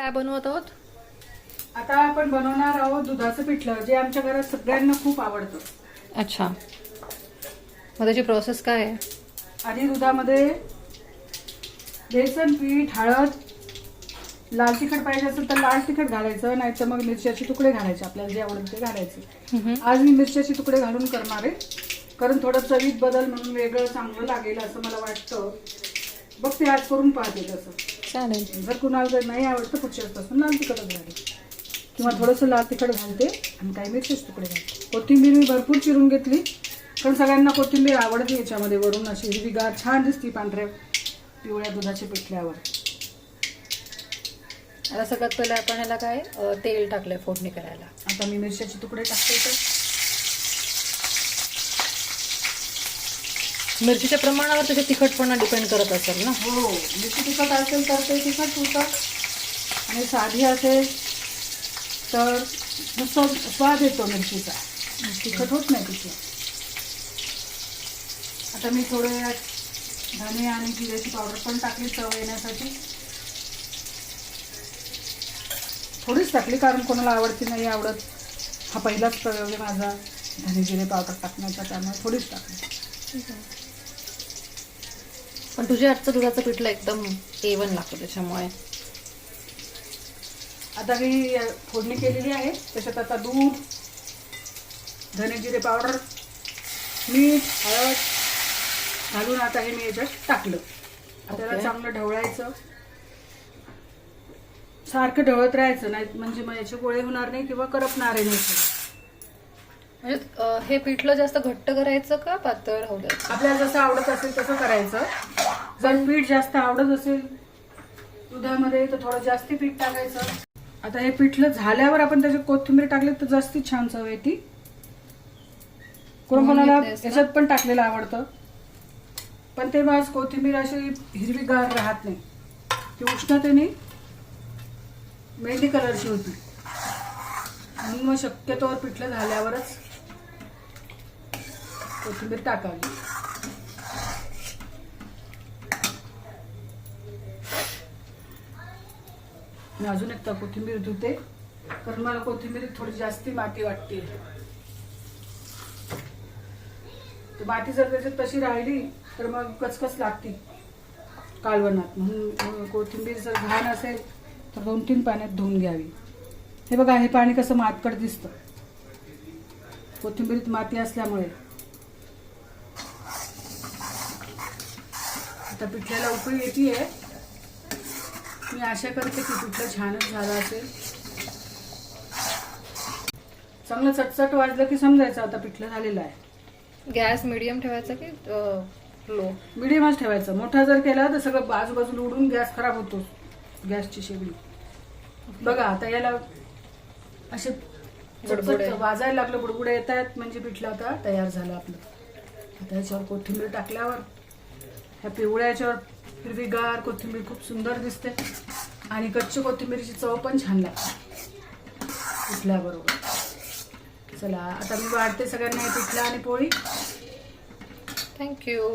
काय बनवत आहोत? आता आपण बनवणार आहोत दुधाचं पिठलं जे आमच्या घरात सगळ्यांना खूप आवडतं. अच्छा. मग त्याची प्रोसेस काय आहे? आधी दुधामध्ये बेसन पीठ हळद लाल तिखट पाहिजे असेल तर लाल तिखट घालायचं नाही तर मग मिरच्याचे तुकडे घालायचे आपल्याला जे आवडेल ते घालायचे. आज मी मिरच्याचे तुकडे घालून करणार आहे. कारण थोडं चवीत बदल म्हणून वेगळं चांगलं लागेल असं मला वाटतं. बघ ते आज करून पाहते तसं. चालेल. जर कुणाला जर नाही आवडतं पुढच्या वेळेपासून लाल तिखटच घालेल किंवा थोडंसं लाल तिखट घालते आणि काही मिरचीच तुकडे घालते. कोथिंबीर मी भरपूर चिरून घेतली कारण सगळ्यांना कोथिंबीर आवडते याच्यामध्ये वरून अशी हिरवीगार छान दिसती पांढऱ्या पिवळ्या दुधाच्या पिठल्यावर. आता सगळ्यात पहिलं आपण ह्याला काय अ, तेल टाकलंय फोडणी करायला. आता मी मिरच्याचे तुकडे टाकते तर मिरचीच्या प्रमाणावर त्याच्या तिखटपणा डिपेंड करत असेल ना? हो मिरची तिखट असेल तर ते तिखट होतं. आणि साधी असेल तर नुसतं स्वाद येतो मिरचीचा. तिखट होत नाही तिथे. आता मी थोडे धने आणि जिऱ्याची पावडर पण टाकली चव येण्यासाठी. थोडीच टाकली कारण कोणाला आवडती नाही आवडत. हा पहिलाच प्रयोग आहे माझा धने जिरे पावडर टाकण्याचा त्यामुळे थोडीच टाकली. पण तुझ्या आजचं दुधाचं पिठलं एकदम एवन लागतं त्याच्यामुळे. आता मी फोडणी केलेली आहे. त्याच्यात आता दूध धने जिरे पावडर मीठ हळद घालून आता हे मी याच्यात टाकलं. आता. चांगलं ढवळायचं. सारखं ढवळत राहायचं नाही म्हणजे मग याचे गोळे होणार नाही किंवा करपणार नाही. म्हणजे हे पिठलं जास्त घट्ट करायचं का पातळ द्यायचं? आपल्याला जसं आवडत असेल तसं करायचं. जर पीठ जास्त आवडत असेल दुधामध्ये तर थोडं जास्ती पीठ टाकायचं. आता हे पिठलं झाल्यावर आपण त्याच्यात कोथिंबीर टाकली तर जास्ती छान चव येते. कोण कोणाला? याच्यात पण टाकलेलं आवडतं. पण ते आज कोथिंबीर अशी हिरवीगार राहत नाही. ती उष्णतेने मेहंदी कलरची होती. म्हणून मग शक्यतोवर पिठलं झाल्यावरच कोथिंबीर टाकावी. मी अजून एकदा कोथिंबीर धुते कारण मला कोथिंबीरीत थोडी जास्ती माती वाटते. तर माती जर त्याच्यात तशी राहिली तर मग कचकच लागते कालवणात म्हणून कोथिंबीर जर घाण असेल तर दोन तीन पाण्यात धुवून घ्यावी. हे बघा हे पाणी कसं मातकट दिसतं. कोथिंबीरीत माती असल्यामुळे. आता पिठल्याला उकळी येते मी आशा करते की पिठलं छानच झालं असेल. चांगलं चटचट वाजलं की समजायचं आता पिठलं झालेलं आहे. गॅस मिडियम ठेवायचा की लो? मिडियमच ठेवायचं. मोठा जर केला तर सगळं बाजूबाजूला उडून गॅस खराब होतो. गॅसची शेगडी. बघा आता याला असे वाजायला लागलं बुडबुडे येत आहेत म्हणजे पिठलं आता तयार झालं आपलं. आता याच्यावर कोथिंबीर टाकल्यावर ह्या पिवळ्या याच्यावर हिरवीगार कोथिंबीर खूप सुंदर दिसते. आणि कच्ची कोथिंबीरीची चव पण छान लागते. पिठल्याबरोबर चला आता मी वाढते सगळ्यांना हे पिठलं आणि पोळी. थँक्यू